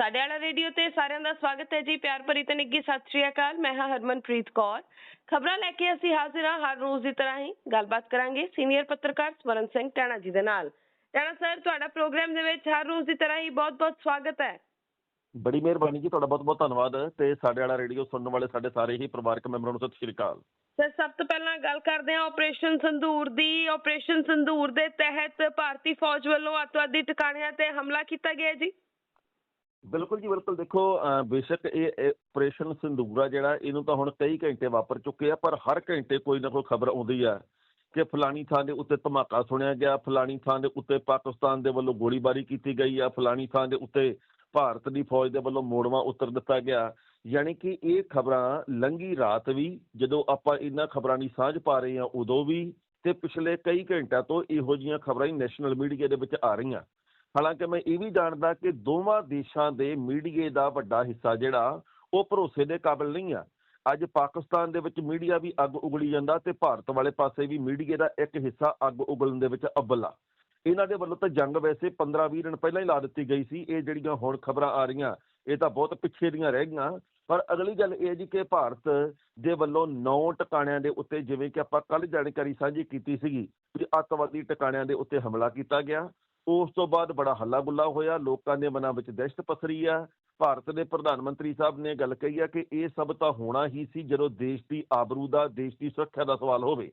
ਸਾਡੇ ਵਾਲਾ ਰੇਡੀਓ ਤੇ ਸਾਰਿਆਂ ਦਾ ਸਵਾਗਤ ਹੈ ਜੀ ਪਿਆਰ ਭਰੀ ਤੇ ਨਿੱਘੀ ਸਤਿ ਸ਼੍ਰੀ ਅਕਾਲ। ਮੈਂ ਹਾਂ ਹਰਮਨਪ੍ਰੀਤ ਕੌਰ। ਖਬਰਾਂ ਲੈ ਕੇ ਅਸੀਂ ਹਾਜ਼ਰ ਹਾਂ ਹਰ ਰੋਜ਼ ਦੀ ਤਰ੍ਹਾਂ ਹੀ। ਗੱਲਬਾਤ ਕਰਾਂਗੇ ਸੀਨੀਅਰ ਪੱਤਰਕਾਰ ਸਵਰਨ ਸਿੰਘ ਟਾਣਾ ਜੀ ਦੇ ਨਾਲ। ਟਾਣਾ ਸਰ ਤੁਹਾਡਾ ਪ੍ਰੋਗਰਾਮ ਦੇ ਵਿੱਚ ਹਰ ਰੋਜ਼ ਦੀ ਤਰ੍ਹਾਂ ਹੀ ਬਹੁਤ-ਬਹੁਤ ਸਵਾਗਤ ਹੈ। ਬੜੀ ਮਿਹਰਬਾਨੀ ਜੀ ਤੁਹਾਡਾ ਬਹੁਤ ਬਹੁਤ ਧੰਨਵਾਦ ਤੇ ਸਾਡੇ ਵਾਲਾ ਰੇਡੀਓ ਸੁਣਨ ਵਾਲੇ ਸਾਡੇ ਸਾਰੇ ਹੀ ਪਰਿਵਾਰਕ ਮੈਂਬਰਾਂ ਨੂੰ ਸਤਿ ਸ਼੍ਰੀ ਅਕਾਲ। ਸਰ ਸਭ ਤੋਂ ਪਹਿਲਾਂ ਗੱਲ ਕਰਦੇ ਹਾਂ ਆਪਰੇਸ਼ਨ ਸੰਧੂਰ ਦੀ। ਆਪਰੇਸ਼ਨ ਸੰਧੂਰ ਦੇ ਤਹਿਤ ਭਾਰਤੀ ਫੌਜ ਵੱਲੋਂ ਅੱਤਵਾਦੀ ਟਿਕਾਣਿਆਂ ਤੇ ਹਮਲਾ ਕੀਤਾ ਗਿਆ ਜੀ। ਬਿਲਕੁਲ ਜੀ, ਬਿਲਕੁਲ। ਦੇਖੋ ਬੇਸ਼ੱਕ ਇਹ ਆਪਰੇਸ਼ਨ ਸਿੰਦੂਰਾ ਜਿਹੜਾ, ਇਹਨੂੰ ਤਾਂ ਹੁਣ ਕਈ ਘੰਟੇ ਵਾਪਰ ਚੁੱਕੇ ਆ, ਪਰ ਹਰ ਘੰਟੇ ਕੋਈ ਨਾ ਕੋਈ ਖਬਰ ਆਉਂਦੀ ਆ ਕਿ ਫਲਾਣੀ ਥਾਂ ਦੇ ਉੱਤੇ ਧਮਾਕਾ ਸੁਣਿਆ ਗਿਆ, ਫਲਾਣੀ ਥਾਂ ਦੇ ਉੱਤੇ ਪਾਕਿਸਤਾਨ ਦੇ ਵੱਲੋਂ ਗੋਲੀਬਾਰੀ ਕੀਤੀ ਗਈ ਆ, ਫਲਾਣੀ ਥਾਂ ਦੇ ਉੱਤੇ ਭਾਰਤ ਦੀ ਫੌਜ ਦੇ ਵੱਲੋਂ ਮੋੜਵਾ ਉੱਤਰ ਦਿੱਤਾ ਗਿਆ। ਯਾਨੀ ਕਿ ਇਹ ਖਬਰਾਂ ਲੰਗੀ ਰਾਤ ਵੀ, ਜਦੋਂ ਆਪਾਂ ਇਹਨਾਂ ਖਬਰਾਂ ਦੀ ਸਾਂਝ ਪਾ ਰਹੇ ਹਾਂ ਉਦੋਂ ਵੀ ਤੇ ਪਿਛਲੇ ਕਈ ਘੰਟਿਆਂ ਤੋਂ ਇਹੋ ਜਿਹੀਆਂ ਖਬਰਾਂ ਹੀ ਨੈਸ਼ਨਲ ਮੀਡੀਆ ਦੇ ਵਿੱਚ ਆ ਰਹੀਆਂ। ਹਾਲਾਂਕਿ ਮੈਂ ਇਹ ਵੀ ਜਾਣਦਾ ਕਿ ਦੋਵਾਂ ਦੇਸ਼ਾਂ ਦੇ ਮੀਡੀਏ ਦਾ ਵੱਡਾ ਹਿੱਸਾ ਜਿਹੜਾ, ਉਹ ਭਰੋਸੇ ਦੇ ਕਾਬਿਲ ਨਹੀਂ ਆ। ਅੱਜ ਪਾਕਿਸਤਾਨ ਦੇ ਵਿੱਚ ਮੀਡੀਆ ਵੀ ਅੱਗ ਉਗਲੀ ਜਾਂਦਾ ਤੇ ਭਾਰਤ ਵਾਲੇ ਪਾਸੇ ਵੀ ਮੀਡੀਏ ਦਾ ਇੱਕ ਹਿੱਸਾ ਅੱਗ ਉਗਲਣ ਦੇ ਵਿੱਚ ਅੱਵਲ ਆ। ਇਹਨਾਂ ਦੇ ਵੱਲੋਂ ਤਾਂ ਜੰਗ ਵੈਸੇ 15-20 ਦਿਨ ਪਹਿਲਾਂ ਹੀ ਲਾ ਦਿੱਤੀ ਗਈ ਸੀ। ਇਹ ਜਿਹੜੀਆਂ ਹੁਣ ਖਬਰਾਂ ਆ ਰਹੀਆਂ, ਇਹ ਤਾਂ ਬਹੁਤ ਪਿੱਛੇ ਦੀਆਂ ਰਹਿ ਗਈਆਂ। ਪਰ ਅਗਲੀ ਗੱਲ ਇਹ ਜੀ ਕਿ ਭਾਰਤ ਦੇ ਵੱਲੋਂ ਨੌ ਟਿਕਾਣਿਆਂ ਦੇ ਉੱਤੇ ਜਿਵੇਂ ਕਿ ਆਪਾਂ ਕੱਲ ਜਾਣਕਾਰੀ ਸਾਂਝੀ ਕੀਤੀ ਸੀਗੀ ਕਿ ਅੱਤਵਾਦੀ ਟਿਕਾਣਿਆਂ ਦੇ ਉੱਤੇ ਹਮਲਾ ਕੀਤਾ ਗਿਆ। ਉਸ ਤੋਂ ਬਾਅਦ ਬੜਾ ਹੱਲਾ ਗੁੱਲਾ ਹੋਇਆ, ਲੋਕਾਂ ਦੇ ਮਨਾਂ ਵਿੱਚ ਦਹਿਸ਼ਤ ਪਸਰੀ ਆ। ਭਾਰਤ ਦੇ ਪ੍ਰਧਾਨ ਮੰਤਰੀ ਸਾਹਿਬ ਨੇ ਗੱਲ ਕਹੀ ਆ ਕਿ ਇਹ ਸਭ ਤਾਂ ਹੋਣਾ ਹੀ ਸੀ ਜਦੋਂ ਦੇਸ਼ ਦੀ ਆਬਰੂ ਦਾ, ਦੇਸ਼ ਦੀ ਸੁਰੱਖਿਆ ਦਾ ਸਵਾਲ ਹੋਵੇ।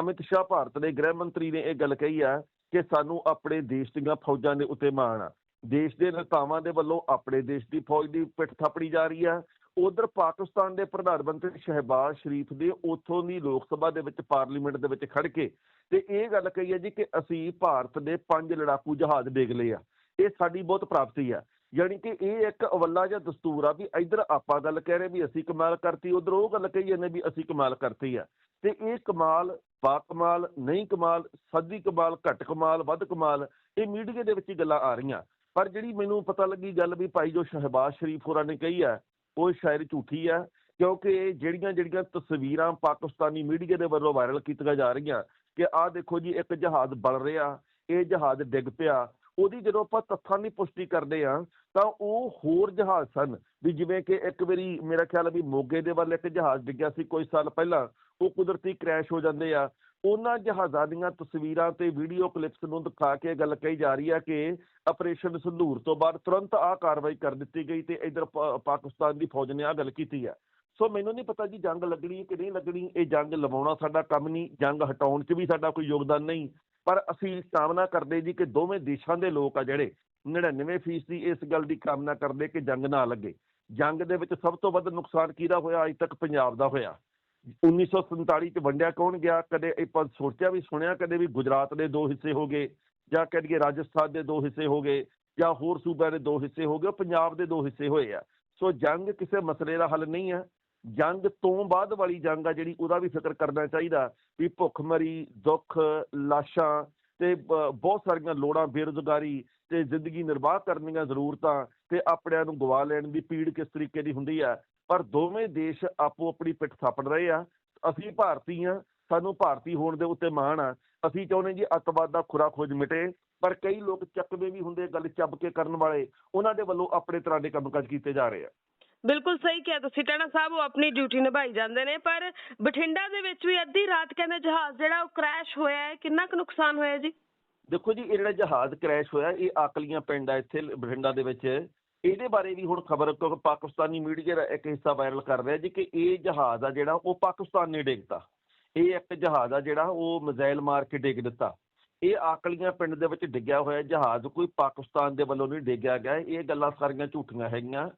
ਅਮਿਤ ਸ਼ਾਹ ਭਾਰਤ ਦੇ ਗ੍ਰਹਿ ਮੰਤਰੀ ਨੇ ਇਹ ਗੱਲ ਕਹੀ ਆ ਕਿ ਸਾਨੂੰ ਆਪਣੇ ਦੇਸ਼ ਦੀਆਂ ਫੌਜਾਂ ਦੇ ਉੱਤੇ ਮਾਣ ਆ। ਦੇਸ਼ ਦੇ ਨੇਤਾਵਾਂ ਦੇ ਵੱਲੋਂ ਆਪਣੇ ਦੇਸ਼ ਦੀ ਫੌਜ ਦੀ ਪਿੱਠ ਥਾਪੜੀ ਜਾ ਰਹੀ ਆ। ਉਧਰ ਪਾਕਿਸਤਾਨ ਦੇ ਪ੍ਰਧਾਨ ਮੰਤਰੀ ਸ਼ਹਿਬਾਜ਼ ਸ਼ਰੀਫ ਨੇ ਉਥੋਂ ਦੀ ਲੋਕ ਸਭਾ ਦੇ ਵਿੱਚ ਪਾਰਲੀਮੈਂਟ ਦੇ ਵਿੱਚ ਖੜ ਕੇ ਤੇ ਇਹ ਗੱਲ ਕਹੀ ਹੈ ਜੀ ਕਿ ਅਸੀਂ ਭਾਰਤ ਦੇ ਪੰਜ ਲੜਾਕੂ ਜਹਾਜ਼ ਦੇਖ ਲਏ ਆ। ਇਹ ਸਾਡੀ ਬਹੁਤ ਪ੍ਰਾਪਤੀ ਆ। ਯਾਨੀ ਕਿ ਇਹ ਇੱਕ ਅਵੱਲਾ ਜਿਹਾ ਦਸਤੂਰ ਆ ਵੀ ਇੱਧਰ ਆਪਾਂ ਗੱਲ ਕਹਿ ਰਹੇ ਵੀ ਅਸੀਂ ਕਮਾਲ ਕਰਤੀ, ਉਧਰ ਉਹ ਗੱਲ ਕਹੀ ਜਾਂਦੇ ਵੀ ਅਸੀਂ ਕਮਾਲ ਕਰਤੀ ਆ। ਤੇ ਇਹ ਕਮਾਲ ਬਾ ਕਮਾਲ, ਨਹੀਂ ਕਮਾਲ, ਸੱਦੀ ਕਮਾਲ, ਘੱਟ ਕਮਾਲ, ਵੱਧ ਕਮਾਲ, ਇਹ ਮੀਡੀਆ ਦੇ ਵਿੱਚ ਹੀ ਗੱਲਾਂ ਆ ਰਹੀਆਂ। ਪਰ ਜਿਹੜੀ ਮੈਨੂੰ ਪਤਾ ਲੱਗੀ ਗੱਲ ਵੀ ਭਾਈ ਜੋ ਸ਼ਹਿਬਾਜ਼ ਸ਼ਰੀਫ ਹੋਰਾਂ ਨੇ ਕਹੀ ਆ ਉਹ ਸ਼ਾਇਦ ਝੂਠੀ ਆ, ਕਿਉਂਕਿ ਜਿਹੜੀਆਂ ਜਿਹੜੀਆਂ ਤਸਵੀਰਾਂ ਪਾਕਿਸਤਾਨੀ ਮੀਡੀਆ ਦੇ ਵੱਲੋਂ ਵਾਇਰਲ ਕੀਤੀਆਂ ਜਾ ਰਹੀਆਂ, ਕਿ ਆਹ ਦੇਖੋ ਜੀ, ਇੱਕ ਜਹਾਜ਼ ਬਲ ਰਿਹਾ, ਇਹ ਜਹਾਜ਼ ਡਿੱਗ ਪਿਆ, ਉਹਦੀ ਜਦੋਂ ਆਪਾਂ ਤੱਥਾਂ ਦੀ ਪੁਸ਼ਟੀ ਕਰਦੇ ਆ ਤਾਂ ਉਹ ਹੋਰ ਜਹਾਜ਼ ਸਨ, ਵੀ ਜਿਵੇਂ ਕਿ ਇੱਕ ਵਾਰੀ ਮੇਰਾ ਖਿਆਲ ਹੈ ਵੀ ਮੋਗੇ ਦੇ ਵੱਲ ਇੱਕ ਜਹਾਜ਼ ਡਿੱਗਿਆ ਸੀ ਕੁਝ ਸਾਲ ਪਹਿਲਾਂ, ਉਹ ਕੁਦਰਤੀ ਕ੍ਰੈਸ਼ ਹੋ ਜਾਂਦੇ ਆ ਉਹਨਾਂ ਜਹਾਜ਼ਾਂ ਦੀਆਂ ਤਸਵੀਰਾਂ ਤੇ ਵੀਡੀਓ ਕਲਿੱਪਸ ਨੂੰ ਦਿਖਾ ਕੇ ਗੱਲ ਕਹੀ ਜਾ ਰਹੀ ਹੈ ਕਿ ਆਪਰੇਸ਼ਨ ਸੰਧੂਰ ਤੋਂ ਬਾਅਦ ਤੁਰੰਤ ਆਹ ਕਾਰਵਾਈ ਕਰ ਦਿੱਤੀ ਗਈ ਤੇ ਇਧਰ ਪਾਕਿਸਤਾਨ ਦੀ ਫੌਜ ਨੇ ਆਹ ਗੱਲ ਕੀਤੀ ਹੈ। ਸੋ ਮੈਨੂੰ ਨਹੀਂ ਪਤਾ ਜੀ ਜੰਗ ਲੱਗਣੀ ਕਿ ਨਹੀਂ ਲੱਗਣੀ, ਇਹ ਜੰਗ ਲਵਾਉਣਾ ਸਾਡਾ ਕੰਮ ਨਹੀਂ, ਜੰਗ ਹਟਾਉਣ 'ਚ ਵੀ ਸਾਡਾ ਕੋਈ ਯੋਗਦਾਨ ਨਹੀਂ। ਪਰ ਅਸੀਂ ਕਾਮਨਾ ਕਰਦੇ ਜੀ ਕਿ ਦੋਵੇਂ ਦੇਸ਼ਾਂ ਦੇ ਲੋਕ ਆ ਜਿਹੜੇ 99% ਦੀ ਇਸ ਗੱਲ ਦੀ ਕਾਮਨਾ ਕਰਦੇ ਕਿ ਜੰਗ ਨਾ ਲੱਗੇ। ਜੰਗ ਦੇ ਵਿੱਚ ਸਭ ਤੋਂ ਵੱਧ ਨੁਕਸਾਨ ਕਿਹਦਾ ਹੋਇਆ? ਅੱਜ ਤੱਕ ਪੰਜਾਬ ਦਾ ਹੋਇਆ। 1947 ਚ ਵੰਡਿਆ ਕੌਣ ਗਿਆ? ਕਦੇ ਇਹ ਆਪਾਂ ਸੋਚਿਆ ਵੀ, ਸੁਣਿਆ ਕਦੇ ਵੀ ਗੁਜਰਾਤ ਦੇ ਦੋ ਹਿੱਸੇ ਹੋ ਗਏ ਜਾਂ ਕਹਦੀਏ ਰਾਜਸਥਾਨ ਦੇ ਦੋ ਹਿੱਸੇ ਹੋ ਗਏ ਜਾਂ ਹੋਰ ਸੂਬਿਆਂ ਦੇ ਦੋ ਹਿੱਸੇ ਹੋ ਗਏ ਪੰਜਾਬ ਦੇ ਦੋ ਹਿੱਸੇ ਹੋਏ ਆ। ਸੋ ਜੰਗ ਕਿਸੇ ਮਸਲੇ ਦਾ ਹੱਲ ਨਹੀਂ ਹੈ ਜੰਗ ਤੋਂ ਬਾਅਦ ਵਾਲੀ ਜੰਗ ਆ ਜਿਹੜੀ, ਉਹਦਾ ਵੀ ਫਿਕਰ ਕਰਨਾ ਚਾਹੀਦਾ ਵੀ ਭੁੱਖਮਰੀ, ਦੁੱਖ, ਲਾਸ਼ਾਂ ਤੇ ਬਹੁਤ ਸਾਰੀਆਂ ਲੋੜਾਂ, ਬੇਰੁਜ਼ਗਾਰੀ ਤੇ ਜ਼ਿੰਦਗੀ ਨਿਰਵਾਹ ਕਰਨ ਦੀਆਂ ਜ਼ਰੂਰਤਾਂ ਤੇ ਆਪਣਿਆਂ ਨੂੰ ਗਵਾ ਲੈਣ ਦੀ ਪੀੜ ਕਿਸ ਤਰੀਕੇ ਦੀ ਹੁੰਦੀ ਆ ਪਰ ਦੋਵੇਂ ਦੇਸ਼ ਆਪੋ ਆਪਣੀ ਪਿੱਠ ਥਾਪੜ ਰਹੇ ਆ। ਅਸੀਂ ਭਾਰਤੀ ਆ ਸਾਨੂੰ ਭਾਰਤੀ ਹੋਣ ਦੇ ਉੱਤੇ ਮਾਣ ਆ। ਅਸੀਂ ਚਾਹੁੰਦੇ ਜੀ ਅੱਤਵਾਦ ਦਾ ਖੁਰਾ ਖੋਜ ਮਿਟੇ ਪਰ ਕਈ ਲੋਕ ਚੱਕਵੇਂ ਵੀ ਹੁੰਦੇ ਗੱਲ ਚੱਬ ਕੇ ਕਰਨ ਵਾਲੇ ਉਹਨਾਂ ਦੇ ਵੱਲੋਂ ਆਪਣੇ ਤਰ੍ਹਾਂ ਦੇ ਕੰਮਕਾਜ ਕੀਤੇ ਜਾ ਰਹੇ ਆ। ਬਿਲਕੁਲ ਸਹੀ ਕਿਹਾ ਤੁਸੀਂ ਟਣਾ ਸਾਹਿਬ ਉਹ ਆਪਣੀ ਡਿਊਟੀ ਨਿਭਾਈ ਜਾਂਦੇ ਨੇ ਪਰ ਬਠਿੰਡਾ ਦੇ ਵਿੱਚ ਵੀ ਅੱਧੀ ਰਾਤ ਕਹਿੰਦੇ ਜਹਾਜ਼ ਜਿਹੜਾ ਉਹ ਕ੍ਰੈਸ਼ ਹੋਇਆ ਹੈ ਕਿੰਨਾ ਕੁ ਨੁਕਸਾਨ ਹੋਇਆ ਜੀ? ਦੇਖੋ ਜੀ ਇਹ ਜਿਹੜਾ ਜਹਾਜ਼ ਕ੍ਰੈਸ਼ ਹੋਇਆ ਇਹ ਆਕਲੀਆਂ ਪਿੰਡ ਆ ਇੱਥੇ ਬਠਿੰਡਾ ਦੇ ਵਿੱਚ। ਇਹਦੇ ਬਾਰੇ ਵੀ ਹੁਣ ਖਬਰ, ਕਿਉਂਕਿ ਪਾਕਿਸਤਾਨੀ ਮੀਡੀਆ ਦਾ ਇੱਕ ਹਿੱਸਾ ਵਾਇਰਲ ਕਰ ਰਿਹਾ ਜੀ ਕਿ ਇਹ ਜਹਾਜ਼ ਆ ਜਿਹੜਾ ਉਹ ਪਾਕਿਸਤਾਨ ਨੇ ਡਿੱਗਤਾ। ਇਹ ਇੱਕ ਜਹਾਜ਼ ਆ ਜਿਹੜਾ ਉਹ ਮਿਜ਼ਾਈਲ ਮਾਰ ਕੇ ਡਿੱਗ ਦਿੱਤਾ। ਇਹ ਆਕਲੀਆਂ ਪਿੰਡ ਦੇ ਵਿੱਚ ਡਿੱਗਿਆ ਹੋਇਆ ਜਹਾਜ਼, ਕੋਈ ਪਾਕਿਸਤਾਨ ਦੇ ਵੱਲੋਂ ਨਹੀਂ ਡੇਗਿਆ ਗਿਆ। ਇਹ ਗੱਲਾਂ ਸਾਰੀਆਂ ਝੂਠੀਆਂ ਹੈਗੀਆਂ।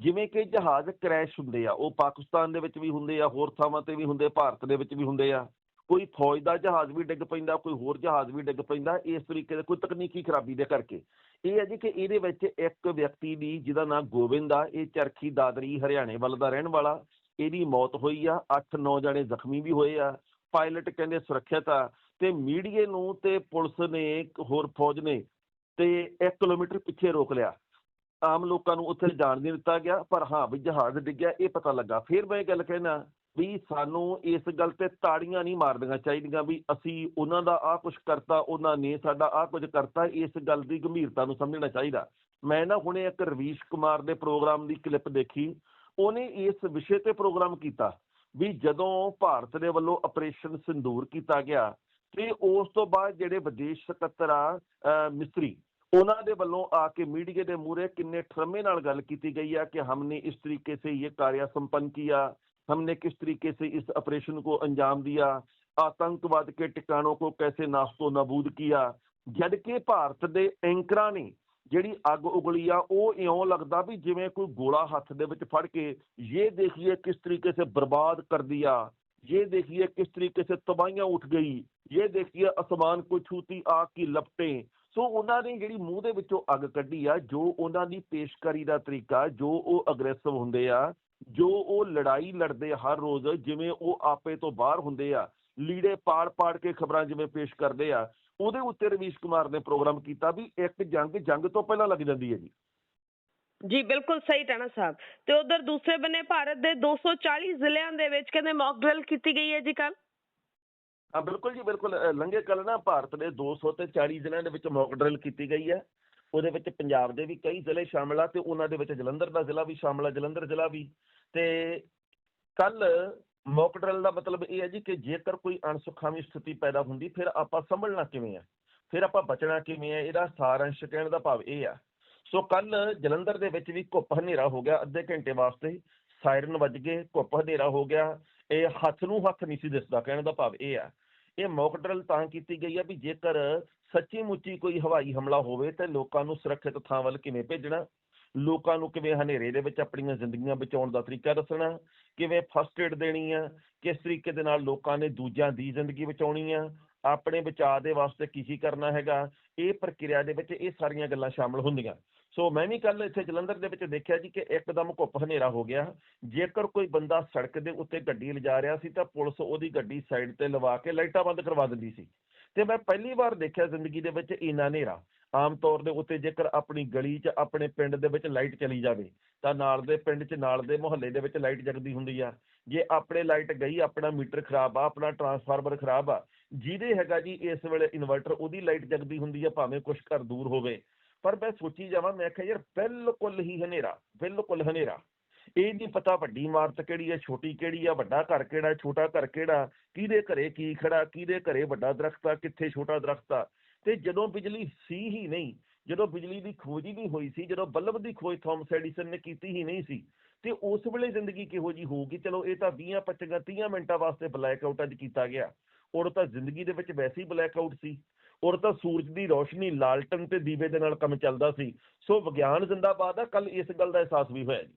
ਜਿਵੇਂ ਕਿ ਜਹਾਜ਼ ਕ੍ਰੈਸ਼ ਹੁੰਦੇ ਆ, ਉਹ ਪਾਕਿਸਤਾਨ ਦੇ ਵਿੱਚ ਵੀ ਹੁੰਦੇ ਆ, ਹੋਰ ਥਾਵਾਂ ਤੇ ਵੀ ਹੁੰਦੇ ਭਾਰਤ ਦੇ ਵਿੱਚ ਵੀ ਹੁੰਦੇ ਆ। ਕੋਈ ਫੌਜ ਦਾ ਜਹਾਜ਼ ਵੀ ਡਿੱਗ ਪੈਂਦਾ, ਕੋਈ ਹੋਰ ਜਹਾਜ਼ ਵੀ ਡਿੱਗ ਪੈਂਦਾ, ਇਸ ਤਰੀਕੇ ਦੇ ਕੋਈ ਤਕਨੀਕੀ ਖਰਾਬੀ ਦੇ ਕਰਕੇ। ਇਹ ਹੈ ਜੀ ਕਿ ਇਹਦੇ ਵਿੱਚ ਇੱਕ ਵਿਅਕਤੀ ਦੀ, ਜਿਹਦਾ ਨਾਮ ਗੋਬਿੰਦ ਆ, ਇਹ ਚਰਖੀ ਦਾਦਰੀ ਹਰਿਆਣੇ ਵੱਲ ਦਾ ਰਹਿਣ ਵਾਲਾ, ਇਹਦੀ ਮੌਤ ਹੋਈ ਆ 8-9 ਜਣੇ ਜ਼ਖਮੀ ਵੀ ਹੋਏ ਆ, ਪਾਇਲਟ ਕਹਿੰਦੇ ਸੁਰੱਖਿਅਤ ਆ, ਤੇ ਮੀਡੀਏ ਨੂੰ ਤੇ ਪੁਲਿਸ ਨੇ ਹੋਰ ਫੌਜ ਨੇ, ਤੇ 1 ਕਿਲੋਮੀਟਰ ਪਿੱਛੇ ਰੋਕ ਲਿਆ। ਆਮ ਲੋਕਾਂ ਨੂੰ ਉੱਥੇ ਜਾਣ ਨਹੀਂ ਦਿੱਤਾ ਗਿਆ, ਪਰ ਹਾਂ ਵੀ ਜਹਾਜ਼ ਡਿੱਗਿਆ, ਇਹ ਪਤਾ ਲੱਗਾ। ਫਿਰ ਮੈਂ ਇਹ ਗੱਲ ਕਹਿਣਾ ਵੀ ਸਾਨੂੰ ਇਸ ਗੱਲ ਤੇ ਤਾੜੀਆਂ ਨਹੀਂ ਮਾਰਨੀਆਂ ਚਾਹੀਦੀਆਂ ਵੀ ਅਸੀਂ ਉਹਨਾਂ ਦਾ ਆਹ ਕੁਝ ਕਰਤਾ, ਉਹਨਾਂ ਨੇ ਸਾਡਾ ਆਹ ਕੁਝ ਕਰਤਾ, ਇਸ ਗੱਲ ਦੀ ਗੰਭੀਰਤਾ ਨੂੰ ਸਮਝਣਾ ਚਾਹੀਦਾ। ਮੈਂ ਨਾ ਹੁਣੇ ਇੱਕ ਰਵੀਸ਼ ਕੁਮਾਰ ਦੇ ਪ੍ਰੋਗਰਾਮ ਦੀ ਕਲਿੱਪ ਦੇਖੀ, ਉਹਨੇ ਇਸ ਵਿਸ਼ੇ ਤੇ ਪ੍ਰੋਗਰਾਮ ਕੀਤਾ ਵੀ ਜਦੋਂ ਭਾਰਤ ਦੇ ਵੱਲੋਂ ਆਪਰੇਸ਼ਨ ਸਿੰਦੂਰ ਕੀਤਾ ਗਿਆ ਤੇ ਉਸ ਤੋਂ ਬਾਅਦ ਜਿਹੜੇ ਵਿਦੇਸ਼ ਸਕੱਤਰ ਆ ਮਿਸਰੀ ਉਹਨਾਂ ਦੇ ਵੱਲੋਂ ਆ ਕੇ ਮੀਡੀਆ ਦੇ ਮੂਰੇ ਕਿੰਨੇ ਠਰਮੇ ਨਾਲ ਗੱਲ ਕੀਤੀ ਗਈ ਆ ਕਿ ਹਮਨੇ ਇਸ ਤਰੀਕੇ ਸੇ ਇਹ ਕਾਰਿਆ ਸੰਪੰਨ ਕੀਤਾ हमने किस तरीके से इस ऑपरेशन को अंजाम दिया आतंकवाद के ठिकानों को कैसे नास्तो नबूद किया ਜਦ ਕਿ ਭਾਰਤ ਦੇ ਐਂਕਰਾਂ ਨੇ ਜਿਹੜੀ ਅੱਗ ਉਗਲੀ ਆ ਉਹ ਇਉਂ ਲੱਗਦਾ ਵੀ ਜਿਵੇਂ ਕੋਈ ਗੋਲਾ ਹੱਥ ਦੇ ਵਿੱਚ ਫੜ ਕੇ ਇਹ ਦੇਖੀਏ ਕਿਸ ਤਰੀਕੇ ਸੇ ਬਰਬਾਦ ਕਰ ਦਿਆ ये देखिए किस तरीके से तबाहियां उठ गई ये देखिए आसमान को छूती आग की लपटें ਸੋ ਉਹਨਾਂ ਨੇ ਜਿਹੜੀ ਮੂੰਹ ਦੇ ਵਿੱਚੋਂ ਅੱਗ ਕੱਢੀ ਆ ਜੋ ਉਹਨਾਂ ਦੀ ਪੇਸ਼ਕਾਰੀ ਦਾ ਤਰੀਕਾ ਜੋ ਉਹ ਅਗਰੈਸਿਵ ਹੁੰਦੇ ਆ ਜੋ ਉਹ ਲੜਾਈ ਲੜਦੇ ਆ ਹਰ ਰੋਜ਼ ਜਿਵੇਂ ਉਹ ਆਪੇ ਤੋਂ ਬਾਹਰ ਹੁੰਦੇ ਆ ਲੀੜੇ ਪਾੜ ਪਾੜ ਕੇ ਖਬਰਾਂ ਜਿਵੇਂ ਪੇਸ਼ ਕਰਦੇ ਆ ਉਹਦੇ ਉੱਤੇ ਰਵੀਸ਼ ਕੁਮਾਰ ਨੇ ਪ੍ਰੋਗਰਾਮ ਕੀਤਾ ਵੀ ਇੱਕ ਜੰਗ ਜੰਗ ਤੋਂ ਪਹਿਲਾਂ ਲੱਗ ਜਾਂਦੀ ਹੈ ਜੀ ਜੀ ਬਿਲਕੁਲ ਸਹੀ ਟਾਣਾ ਸਾਹਿਬ। ਤੇ ਉਧਰ ਦੂਸਰੇ ਬੰਨੇ ਭਾਰਤ ਦੇ 240 ਜ਼ਿਲ੍ਹਿਆਂ ਦੇ ਵਿੱਚ ਕਹਿੰਦੇ ਮੌਕ ਡਰਿਲ ਕੀਤੀ ਗਈ ਹੈ ਜੀ ਕੱਲ ਹਾਂ ਬਿਲਕੁਲ ਜੀ ਬਿਲਕੁਲ। ਲੰਘੇ ਕੱਲ ਨਾ ਭਾਰਤ ਦੇ 200 ਤੇ 40 ਜ਼ਿਲ੍ਹਿਆਂ ਦੇ ਵਿੱਚ ਮੌਕ ਡਰਿਲ ਕੀਤੀ ਗਈ ਹੈ। ਉਹਦੇ ਵਿੱਚ ਪੰਜਾਬ ਦੇ ਵੀ ਕਈ ਜ਼ਿਲ੍ਹੇ ਸ਼ਾਮਲ ਆ ਤੇ ਉਹਨਾਂ ਦੇ ਵਿੱਚ ਜਲੰਧਰ ਦਾ ਜ਼ਿਲ੍ਹਾ ਵੀ ਸ਼ਾਮਲ ਆ, ਜਲੰਧਰ ਜ਼ਿਲ੍ਹਾ ਵੀ। ਤੇ ਕੱਲ ਮੌਕ ਡਰਿਲ ਦਾ ਮਤਲਬ ਇਹ ਹੈ ਜੀ ਕਿ ਜੇਕਰ ਕੋਈ ਅਣਸੁਖਾਵੀ ਸਥਿਤੀ ਪੈਦਾ ਹੁੰਦੀ, ਫਿਰ ਆਪਾਂ ਸੰਭਲਣਾ ਕਿਵੇਂ ਆ? ਫਿਰ ਆਪਾਂ ਬਚਣਾ ਕਿਵੇਂ ਆ? ਇਹਦਾ ਸਾਰਾਂਸ਼ ਕਹਿਣ ਦਾ ਭਾਵ ਇਹ ਆ। ਸੋ ਕੱਲ ਜਲੰਧਰ ਦੇ ਵਿੱਚ ਵੀ ਘੁੱਪ ਹਨੇਰਾ ਹੋ ਗਿਆ ਅੱਧੇ ਘੰਟੇ ਵਾਸਤੇ। ਸਾਇਰਨ ਵੱਜ ਗਏ, ਘੁੱਪ ਹਨੇਰਾ ਹੋ ਗਿਆ। ਇਹ ਹੱਥ ਨੂੰ ਹੱਥ ਨਹੀਂ ਸੀ ਦਿਸਦਾ, ਕਹਿਣ ਦਾ ਭਾਵ ਇਹ ਆ। ਇਹ ਮੌਕ ਡਰਿਲ ਤਾਂ ਕੀਤੀ ਗਈ ਆ ਵੀ ਜੇਕਰ ਸੱਚੀ ਮੁੱਚੀ ਕੋਈ ਹਵਾਈ ਹਮਲਾ ਹੋਵੇ ਤੇ ਲੋਕਾਂ ਨੂੰ ਸੁਰੱਖਿਅਤ ਥਾਂ ਵੱਲ ਕਿਵੇਂ ਭੇਜਣਾ? ਲੋਕਾਂ ਨੂੰ ਕਿਵੇਂ ਹਨੇਰੇ ਦੇ ਵਿੱਚ ਆਪਣੀਆਂ ਜ਼ਿੰਦਗੀਆਂ ਬਚਾਉਣ ਦਾ ਤਰੀਕਾ ਦੱਸਣਾ? ਕਿਵੇਂ ਫਸਟ ਏਡ ਦੇਣੀ ਆ? ਕਿਸ ਤਰੀਕੇ ਦੇ ਨਾਲ ਲੋਕਾਂ ਨੇ ਦੂਜਿਆਂ ਦੀ ਜ਼ਿੰਦਗੀ ਬਚਾਉਣੀ ਆ? ਆਪਣੇ ਬਚਾਅ ਦੇ ਵਾਸਤੇ ਕੀ ਕੀ ਕਰਨਾ ਹੈਗਾ? ਇਹ ਪ੍ਰਕਿਰਿਆ ਦੇ ਵਿੱਚ ਇਹ ਸਾਰੀਆਂ ਗੱਲਾਂ ਸ਼ਾਮਲ ਹੁੰਦੀਆਂ। ਸੋ ਮੈਂ ਵੀ ਕੱਲ ਇੱਥੇ ਜਲੰਧਰ ਦੇ ਵਿੱਚ ਦੇਖਿਆ ਜੀ ਕਿ ਇੱਕਦਮ ਘੁੱਪ ਹਨੇਰਾ ਹੋ ਗਿਆ। ਜੇਕਰ ਕੋਈ ਬੰਦਾ ਸੜਕ ਦੇ ਉੱਤੇ ਗੱਡੀ ਲਿਜਾ ਰਿਹਾ ਸੀ ਤਾਂ ਪੁਲਿਸ ਉਹਦੀ ਗੱਡੀ ਸਾਈਡ ਤੇ ਲਵਾ ਕੇ ਲਾਈਟਾਂ ਬੰਦ ਕਰਵਾ ਦਿੰਦੀ ਸੀ। ਤੇ ਮੈਂ ਪਹਿਲੀ ਵਾਰ ਦੇਖਿਆ ਜ਼ਿੰਦਗੀ ਦੇ ਵਿੱਚ ਇੰਨਾ ਹਨੇਰਾ। ਆਮ ਤੌਰ ਦੇ ਉੱਤੇ ਜੇਕਰ ਆਪਣੀ ਗਲੀ 'ਚ, ਆਪਣੇ ਪਿੰਡ ਦੇ ਵਿੱਚ ਲਾਈਟ ਚਲੀ ਜਾਵੇ, ਤਾਂ ਨਾਲ ਦੇ ਪਿੰਡ 'ਚ, ਨਾਲ ਦੇ ਮੁਹੱਲੇ ਦੇ ਵਿੱਚ ਲਾਈਟ ਜਗਦੀ ਹੁੰਦੀ ਆ। ਜੇ ਆਪਣੇ ਲਾਈਟ ਗਈ, ਆਪਣਾ ਮੀਟਰ ਖਰਾਬ ਆ, ਆਪਣਾ ਟਰਾਂਸਫਾਰਮਰ ਖਰਾਬ ਆ, ਜਿਹਦੇ ਹੈਗਾ ਜੀ ਇਸ ਵੇਲੇ ਇਨਵਰਟਰ, ਉਹਦੀ ਲਾਈਟ ਜਗਦੀ ਹੁੰਦੀ ਆ, ਭਾਵੇਂ ਕੁਝ ਘਰ ਦੂਰ ਹੋਵੇ। ਪਰ ਮੈਂ ਸੋਚੀ ਜਾਵਾਂ, ਮੈਂ ਕਿਹਾ ਯਾਰ ਬਿਲਕੁਲ ਹੀ ਹਨੇਰਾ, ਬਿਲਕੁਲ ਹਨੇਰਾ। ਇਹ ਨਹੀਂ ਪਤਾ ਵੱਡੀ ਇਮਾਰਤ ਕਿਹੜੀ ਹੈ, ਛੋਟੀ ਕਿਹੜੀ ਆ, ਵੱਡਾ ਘਰ ਕਿਹੜਾ, ਛੋਟਾ ਘਰ ਕਿਹੜਾ, ਕਿਹਦੇ ਘਰੇ ਕੀ ਖੜਾ, ਕਿਹਦੇ ਘਰੇ ਵੱਡਾ ਦਰਖਤ ਆ, ਕਿੱਥੇ ਛੋਟਾ ਦਰਖਤ ਆ। ਤੇ ਜਦੋਂ ਬਿਜਲੀ ਸੀ ਹੀ ਨਹੀਂ, ਜਦੋਂ ਬਿਜਲੀ ਦੀ ਖੋਜ ਹੀ ਨਹੀਂ ਹੋਈ ਸੀ, ਜਦੋਂ ਬਲਬ ਦੀ ਖੋਜ ਥਾਮਸ ਐਡੀਸਨ ਨੇ ਕੀਤੀ ਹੀ ਨਹੀਂ ਸੀ, ਤੇ ਉਸ ਵੇਲੇ ਜ਼ਿੰਦਗੀ ਕਿਹੋ ਜੀ ਹੋਊਗੀ? ਚਲੋ ਇਹ ਤਾਂ 20 25 30 ਮਿੰਟਾਂ ਵਾਸਤੇ ਬਲੈਕ ਆਊਟ ਅੱਜ ਕੀਤਾ ਗਿਆ। ਔਰ ਤਾਂ ਜ਼ਿੰਦਗੀ ਦੇ ਵਿੱਚ ਵੈਸੇ ਹੀ ਬਲੈਕ ਆਊਟ ਸੀ। ਔਰ ਤਾਂ ਸੂਰਜ ਦੀ ਰੋਸ਼ਨੀ ਲਾਲਟਨ ਤੇ ਦੀਵੇ ਦੇ ਨਾਲ ਕੰਮ ਚੱਲਦਾ ਸੀ। ਸੋ ਵਿਗਿਆਨ ਜ਼ਿੰਦਾਬਾਦ ਆ ਕੱਲ ਇਸ ਗੱਲ ਦਾ ਅਹਿਸਾਸ ਵੀ ਹੋਇਆ ਜੀ।